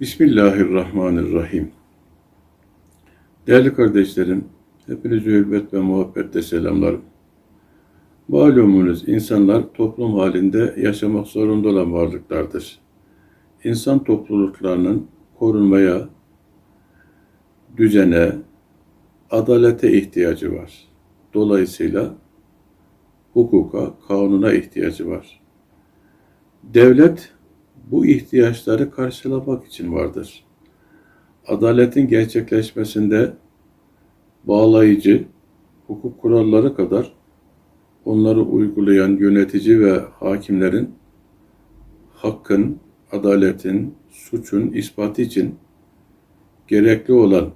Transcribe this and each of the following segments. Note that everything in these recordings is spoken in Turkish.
Bismillahirrahmanirrahim. Değerli kardeşlerim, hepinizi hürmet ve muhabbetle selamlarım. Malumunuz insanlar toplum halinde yaşamak zorunda olan varlıklardır. İnsan topluluklarının korunmaya, düzene, adalete ihtiyacı var. Dolayısıyla hukuka, kanuna ihtiyacı var. Devlet bu ihtiyaçları karşılamak için vardır. Adaletin gerçekleşmesinde bağlayıcı hukuk kuralları kadar onları uygulayan yönetici ve hakimlerin hakkın, adaletin, suçun ispatı için gerekli olan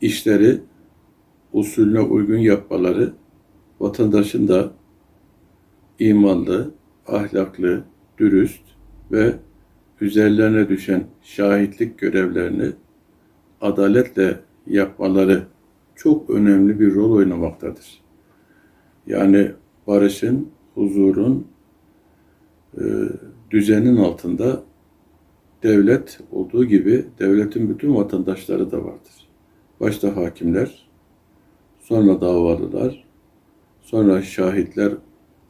işleri usulüne uygun yapmaları vatandaşın da imanlı, ahlaklı, dürüst ve üzerlerine düşen şahitlik görevlerini adaletle yapmaları çok önemli bir rol oynamaktadır. Yani barışın, huzurun, e, düzenin altında devlet olduğu gibi devletin bütün vatandaşları da vardır. Başta hakimler, sonra davalılar, sonra şahitler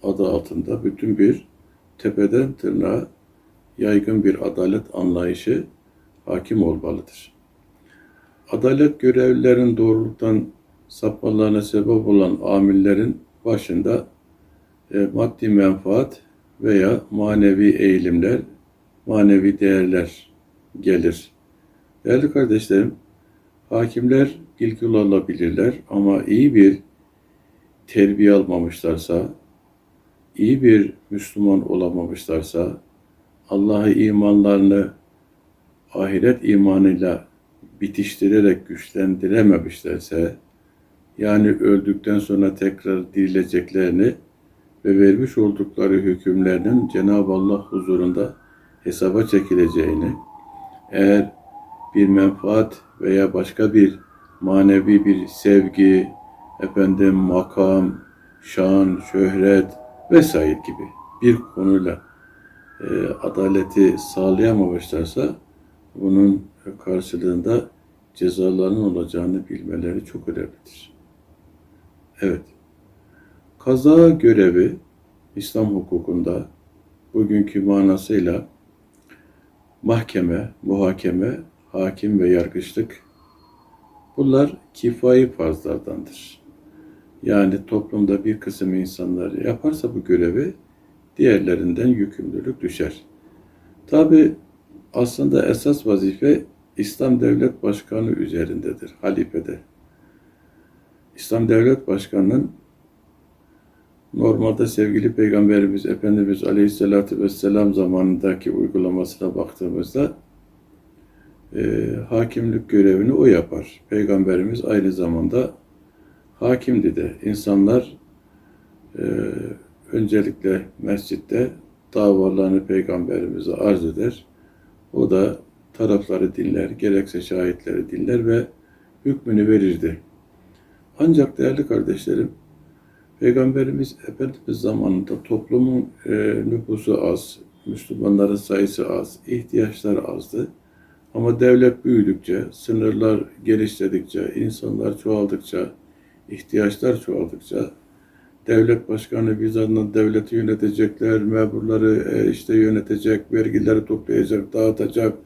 adı altında bütün bir tepeden tırnağa yaygın bir adalet anlayışı hakim olmalıdır. Adalet görevlilerin doğruluktan sapmalarına sebep olan amillerin başında e, maddi menfaat veya manevi eğilimler, manevi değerler gelir. Değerli kardeşlerim, hakimler ilgili olabilirler ama iyi bir terbiye almamışlarsa, iyi bir Müslüman olamamışlarsa, Allah'a imanlarını ahiret imanıyla bitiştirerek güçlendirememişlerse, yani öldükten sonra tekrar dirileceklerini ve vermiş oldukları hükümlerinin Cenab-ı Allah huzurunda hesaba çekileceğini, eğer bir menfaat veya başka bir manevi bir sevgi, efendim makam, şan, şöhret, vesaire gibi bir konuyla e, adaleti sağlayamamışlarsa bunun karşılığında cezaların olacağını bilmeleri çok önemlidir. Evet. Kaza görevi İslam hukukunda bugünkü manasıyla mahkeme, muhakeme, hakim ve yargıçlık bunlar kifayi farzlardandır. Yani toplumda bir kısım insanlar yaparsa bu görevi diğerlerinden yükümlülük düşer. Tabi aslında esas vazife İslam Devlet Başkanı üzerindedir, halifede. İslam Devlet Başkanı'nın normalde sevgili Peygamberimiz Efendimiz Aleyhisselatü Vesselam zamanındaki uygulamasına baktığımızda e, hakimlik görevini o yapar. Peygamberimiz aynı zamanda hakimdi de. İnsanlar e, öncelikle mescitte davalarını peygamberimize arz eder. O da tarafları dinler, gerekse şahitleri dinler ve hükmünü verirdi. Ancak değerli kardeşlerim, Peygamberimiz Efendimiz zamanında toplumun e, nüfusu az, Müslümanların sayısı az, ihtiyaçlar azdı. Ama devlet büyüdükçe, sınırlar geliştirdikçe, insanlar çoğaldıkça, ihtiyaçlar çoğaldıkça devlet başkanı bizatinden devleti yönetecekler, memurları e, işte yönetecek, vergileri toplayacak, dağıtacak,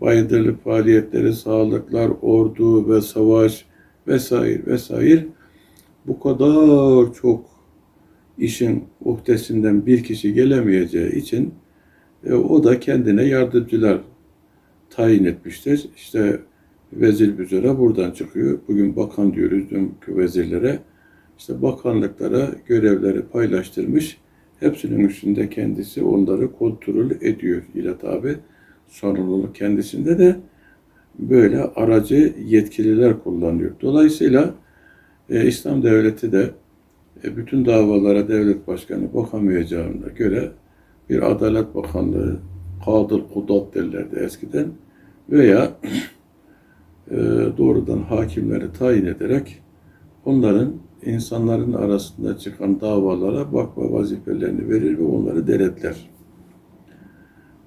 bayındırlık faaliyetleri, sağlıklar, ordu ve savaş vesaire vesaire bu kadar çok işin uhdesinden bir kişi gelemeyeceği için e, o da kendine yardımcılar tayin etmiştir. İşte vezir büzere buradan çıkıyor. Bugün bakan diyoruz dünkü vezirlere. İşte bakanlıklara görevleri paylaştırmış. Hepsinin üstünde kendisi onları kontrol ediyor İlat abi. Sorumluluk kendisinde de böyle aracı yetkililer kullanıyor. Dolayısıyla e, İslam devleti de e, bütün davalara devlet başkanı bakamayacağına göre bir Adalet Bakanlığı, Kadır Kudat derlerdi eskiden veya doğrudan hakimleri tayin ederek onların insanların arasında çıkan davalara bakma vazifelerini verir ve onları denetler.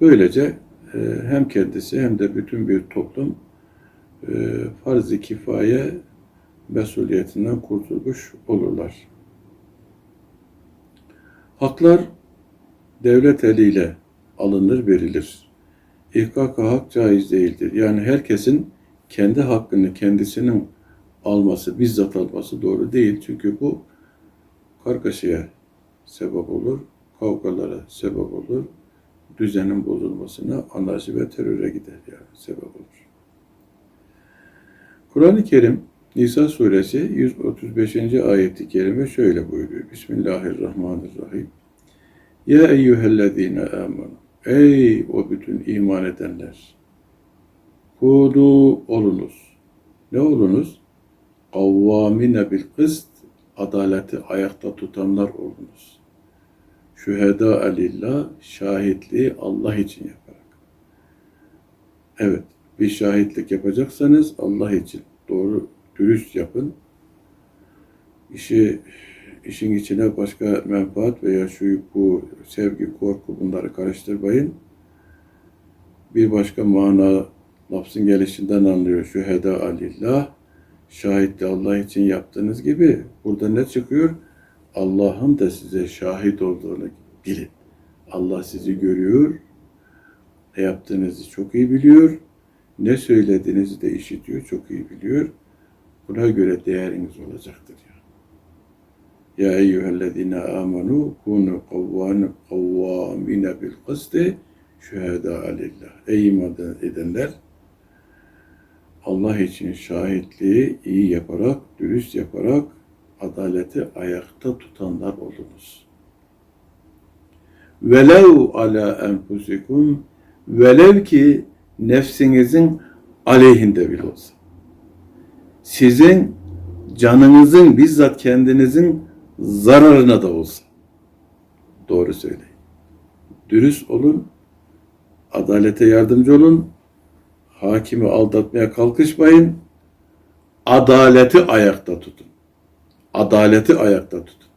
Böylece e, hem kendisi hem de bütün bir toplum e, farz-ı kifaye mesuliyetinden kurtulmuş olurlar. Haklar devlet eliyle alınır, verilir. İhkaka hak caiz değildir. Yani herkesin kendi hakkını kendisinin alması, bizzat alması doğru değil. Çünkü bu kargaşaya sebep olur, kavgalara sebep olur, düzenin bozulmasına, anarşi ve teröre gider yani sebep olur. Kur'an-ı Kerim Nisa suresi 135. ayeti kerime şöyle buyuruyor. Bismillahirrahmanirrahim. Ya eyyühellezine amenu. Ey o bütün iman edenler. Kudu olunuz. Ne olunuz? Kavvamine bil kıst. Adaleti ayakta tutanlar olunuz. Şüheda lillah. Şahitliği Allah için yaparak. Evet. Bir şahitlik yapacaksanız Allah için doğru dürüst yapın. İşi işin içine başka menfaat veya şu bu sevgi, korku bunları karıştırmayın. Bir başka mana lafzın gelişinden anlıyor. Şüheda alillah şahitli Allah için yaptığınız gibi burada ne çıkıyor? Allah'ın da size şahit olduğunu bilin. Allah sizi görüyor. Ne yaptığınızı çok iyi biliyor. Ne söylediğinizi de işitiyor, çok iyi biliyor. Buna göre değeriniz olacaktır. Ya eyyühellezine amenu kunu kavvamine bil kısti şüheda alillah. Ey iman edenler Allah için şahitliği iyi yaparak, dürüst yaparak adaleti ayakta tutanlar olunuz. Velev ala enfusikum velev ki nefsinizin aleyhinde bile olsa. Sizin canınızın bizzat kendinizin zararına da olsa. Doğru söyleyin. Dürüst olun, adalete yardımcı olun, hakimi aldatmaya kalkışmayın, adaleti ayakta tutun. Adaleti ayakta tutun.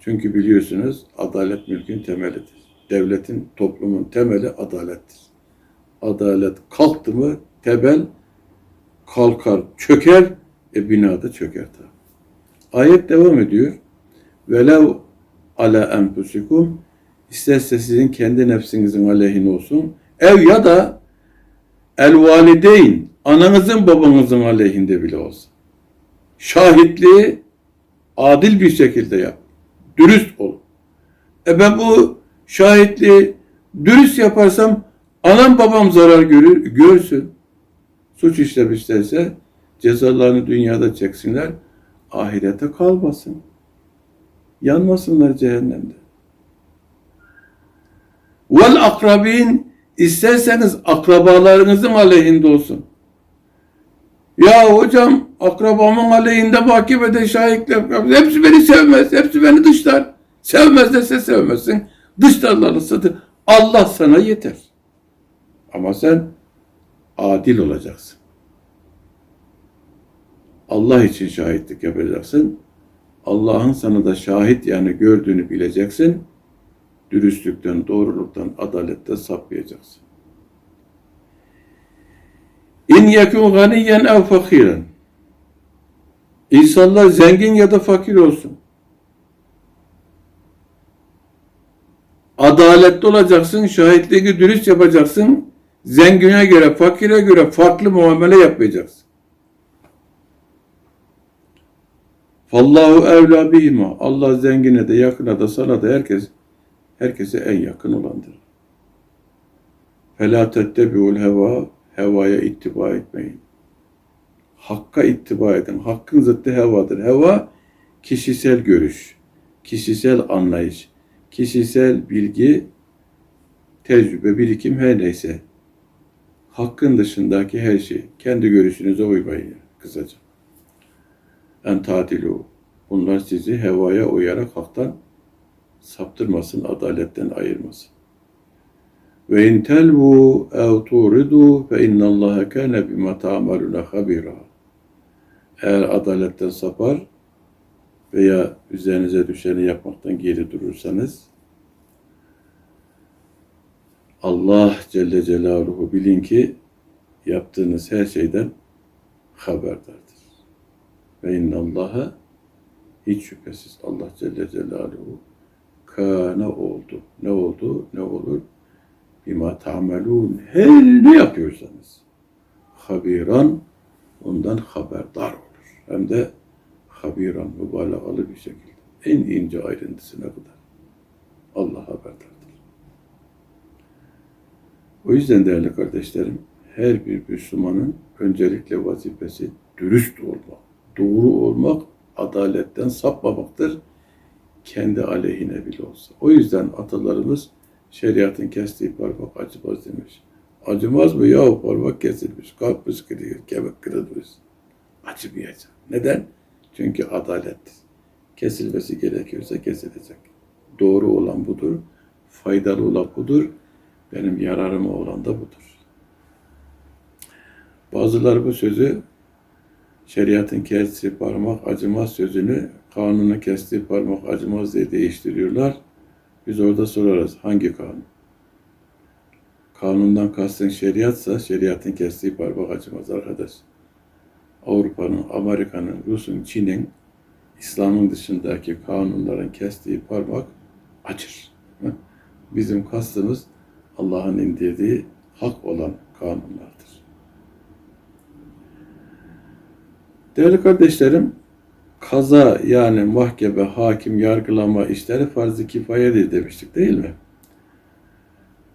Çünkü biliyorsunuz adalet mülkün temelidir. Devletin, toplumun temeli adalettir. Adalet kalktı mı tebel kalkar, çöker, e binada çöker tabi. Ayet devam ediyor. Velev ala enfusikum isterse sizin kendi nefsinizin aleyhine olsun. Ev ya da el valideyn ananızın babanızın aleyhinde bile olsa. Şahitliği adil bir şekilde yap. Dürüst ol. E ben bu şahitliği dürüst yaparsam anam babam zarar görür, görsün. Suç işlemişlerse cezalarını dünyada çeksinler, ahirete kalmasın. Yanmasınlar cehennemde. Vel akrabin isterseniz akrabalarınızın aleyhinde olsun. Ya hocam akrabamın aleyhinde mahkemede şahitlik yapıyor. Hepsi beni sevmez, hepsi beni dışlar. Sevmez dese sevmezsin. Dışlarlarsa da Allah sana yeter. Ama sen adil olacaksın. Allah için şahitlik yapacaksın. Allah'ın sana da şahit yani gördüğünü bileceksin. Dürüstlükten, doğruluktan, adaletten sapmayacaksın. İn yekun ganiyen ev fakiren. İnsanlar zengin ya da fakir olsun. Adaletli olacaksın, şahitliği dürüst yapacaksın. Zengine göre, fakire göre farklı muamele yapmayacaksın. Fallahu evla bihima. Allah zengine de yakına da sana da herkes herkese en yakın olandır. Fela tettebiul heva hevaya ittiba etmeyin. Hakka ittiba edin. Hakkın zıttı hevadır. Heva kişisel görüş, kişisel anlayış, kişisel bilgi, tecrübe, birikim her neyse. Hakkın dışındaki her şey. Kendi görüşünüze uymayın kısaca. En tadilu. Bunlar sizi hevaya uyarak haktan saptırmasın, adaletten ayırmasın. Ve in telvu ev turidu fe innallaha kana bima ta'maluna habira. Eğer adaletten sapar veya üzerinize düşeni yapmaktan geri durursanız Allah Celle Celaluhu bilin ki yaptığınız her şeyden haberdardır. Ve innallaha hiç şüphesiz Allah Celle Celaluhu kâne oldu. Ne oldu? Ne olur? Bima ta'melûn. Her ne yapıyorsanız. Habiran ondan haberdar olur. Hem de habiran mübalağalı bir şekilde. En ince ayrıntısına kadar. Allah haberdardır. O yüzden değerli kardeşlerim, her bir Müslümanın öncelikle vazifesi dürüst olmak, doğru olmak, adaletten sapmamaktır. Kendi aleyhine bile olsa. O yüzden atalarımız şeriatın kestiği parmak acımaz demiş. Acımaz mı? Ya parmak kesilmiş, kalkmış kırıyor, kemik kırılmış. Acımayacak. Neden? Çünkü adalettir. Kesilmesi gerekiyorsa kesilecek. Doğru olan budur, faydalı olan budur, benim yararıma olan da budur. Bazıları bu sözü şeriatın kestiği parmak acımaz sözünü kanunun kestiği parmak acımaz diye değiştiriyorlar. Biz orada sorarız hangi kanun? Kanundan kastın şeriatsa şeriatın kestiği parmak acımaz arkadaş. Avrupa'nın, Amerika'nın, Rus'un, Çin'in, İslam'ın dışındaki kanunların kestiği parmak acır. Bizim kastımız Allah'ın indirdiği hak olan kanunlardır. Değerli kardeşlerim, kaza yani mahkeme, hakim, yargılama işleri farz-ı kifayedir demiştik değil mi?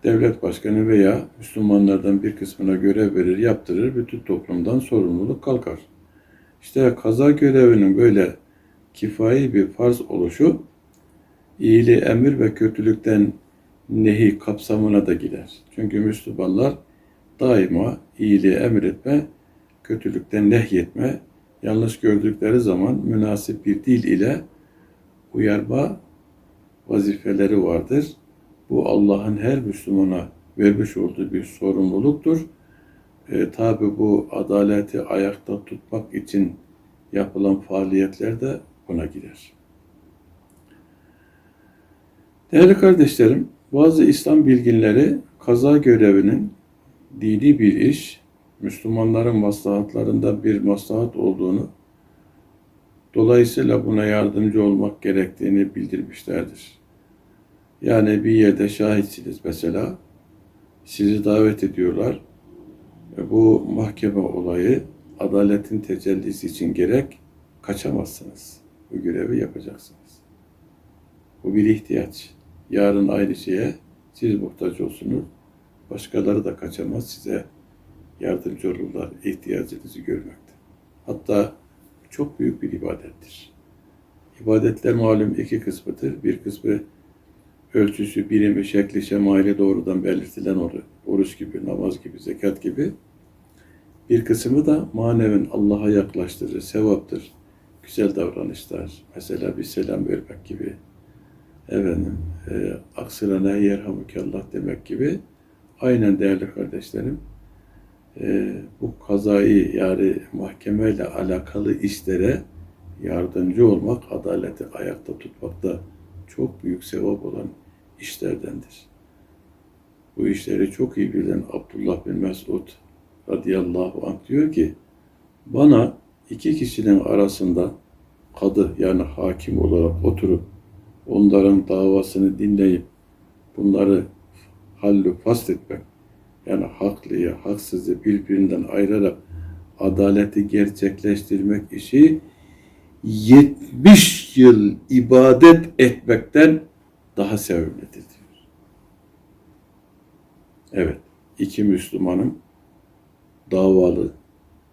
Devlet başkanı veya Müslümanlardan bir kısmına görev verir, yaptırır, bütün toplumdan sorumluluk kalkar. İşte kaza görevinin böyle kifayi bir farz oluşu, iyiliği emir ve kötülükten nehi kapsamına da girer. Çünkü Müslümanlar daima iyiliği emretme, kötülükten nehyetme, yanlış gördükleri zaman münasip bir dil ile uyarma vazifeleri vardır. Bu Allah'ın her Müslümana vermiş olduğu bir sorumluluktur. E, Tabi bu adaleti ayakta tutmak için yapılan faaliyetler de buna girer. Değerli kardeşlerim, bazı İslam bilginleri kaza görevinin dini bir iş, Müslümanların maslahatlarında bir maslahat olduğunu, dolayısıyla buna yardımcı olmak gerektiğini bildirmişlerdir. Yani bir yerde şahitsiniz mesela, sizi davet ediyorlar. ve Bu mahkeme olayı adaletin tecellisi için gerek kaçamazsınız. Bu görevi yapacaksınız. Bu bir ihtiyaç. Yarın aynı şeye siz muhtaç olsunuz. Başkaları da kaçamaz size yardımcı olurlar ihtiyacınızı görmekte. Hatta çok büyük bir ibadettir. İbadetler malum iki kısmıdır. Bir kısmı ölçüsü, birimi, şekli, şemali doğrudan belirtilen oruç gibi, namaz gibi, zekat gibi. Bir kısmı da manevin Allah'a yaklaştırır, sevaptır. Güzel davranışlar, mesela bir selam vermek gibi, efendim, e, aksırana yerhamukallah demek gibi. Aynen değerli kardeşlerim, e, bu kazayı yani mahkemeyle alakalı işlere yardımcı olmak, adaleti ayakta tutmakta çok büyük sevap olan işlerdendir. Bu işleri çok iyi bilen Abdullah bin Mesud radıyallahu anh diyor ki, bana iki kişinin arasında kadı yani hakim olarak oturup onların davasını dinleyip bunları hallü fast etmek yani haklıyı, haksızı birbirinden ayırarak adaleti gerçekleştirmek işi 70 yıl ibadet etmekten daha sevimlidir. Evet, iki Müslümanın davalı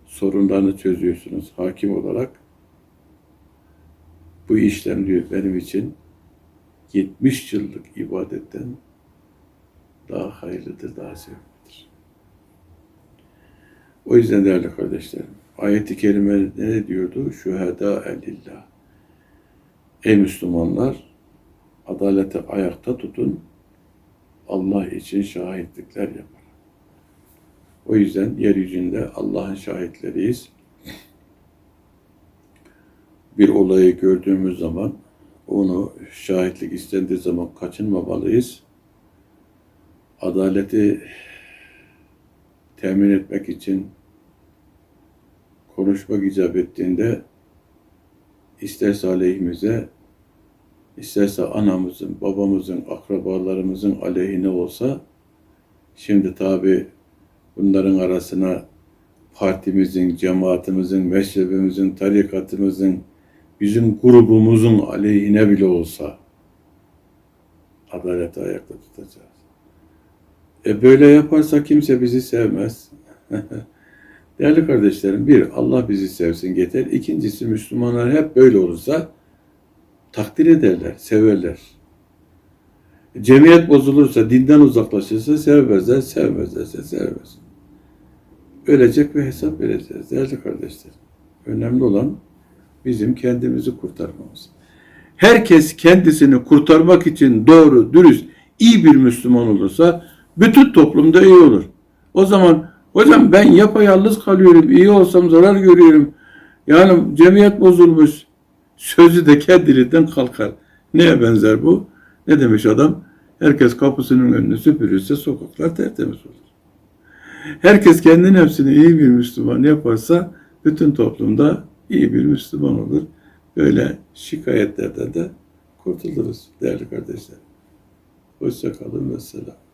sorunlarını çözüyorsunuz hakim olarak. Bu işlem diyor benim için 70 yıllık ibadetten daha hayırlıdır, daha sevimlidir. O yüzden değerli kardeşlerim, ayet-i kerime ne diyordu? Şüheda elillah. Ey Müslümanlar, adaleti ayakta tutun, Allah için şahitlikler yapar. O yüzden yeryüzünde Allah'ın şahitleriyiz. Bir olayı gördüğümüz zaman onu şahitlik istendiği zaman kaçınmamalıyız. Adaleti temin etmek için konuşmak icap ettiğinde isterse aleyhimize, isterse anamızın, babamızın, akrabalarımızın aleyhine olsa, şimdi tabi bunların arasına partimizin, cemaatimizin, mezhebimizin, tarikatımızın, bizim grubumuzun aleyhine bile olsa adaleti ayakta tutacağız. E böyle yaparsa kimse bizi sevmez. Değerli kardeşlerim, bir, Allah bizi sevsin yeter. İkincisi, Müslümanlar hep böyle olursa takdir ederler, severler. Cemiyet bozulursa, dinden uzaklaşırsa sevmezler, sevmezlerse sevmez. Ölecek ve hesap vereceğiz değerli kardeşlerim. Önemli olan bizim kendimizi kurtarmamız. Herkes kendisini kurtarmak için doğru, dürüst, iyi bir Müslüman olursa bütün toplumda iyi olur. O zaman hocam ben yapayalnız kalıyorum, iyi olsam zarar görüyorum. Yani cemiyet bozulmuş. Sözü de kendiliğinden kalkar. Neye benzer bu? Ne demiş adam? Herkes kapısının önünü süpürürse sokaklar tertemiz olur. Herkes kendi nefsini iyi bir Müslüman yaparsa bütün toplumda iyi bir Müslüman olur. Böyle şikayetlerden de kurtuluruz değerli kardeşler. Hoşça kalın ve selam.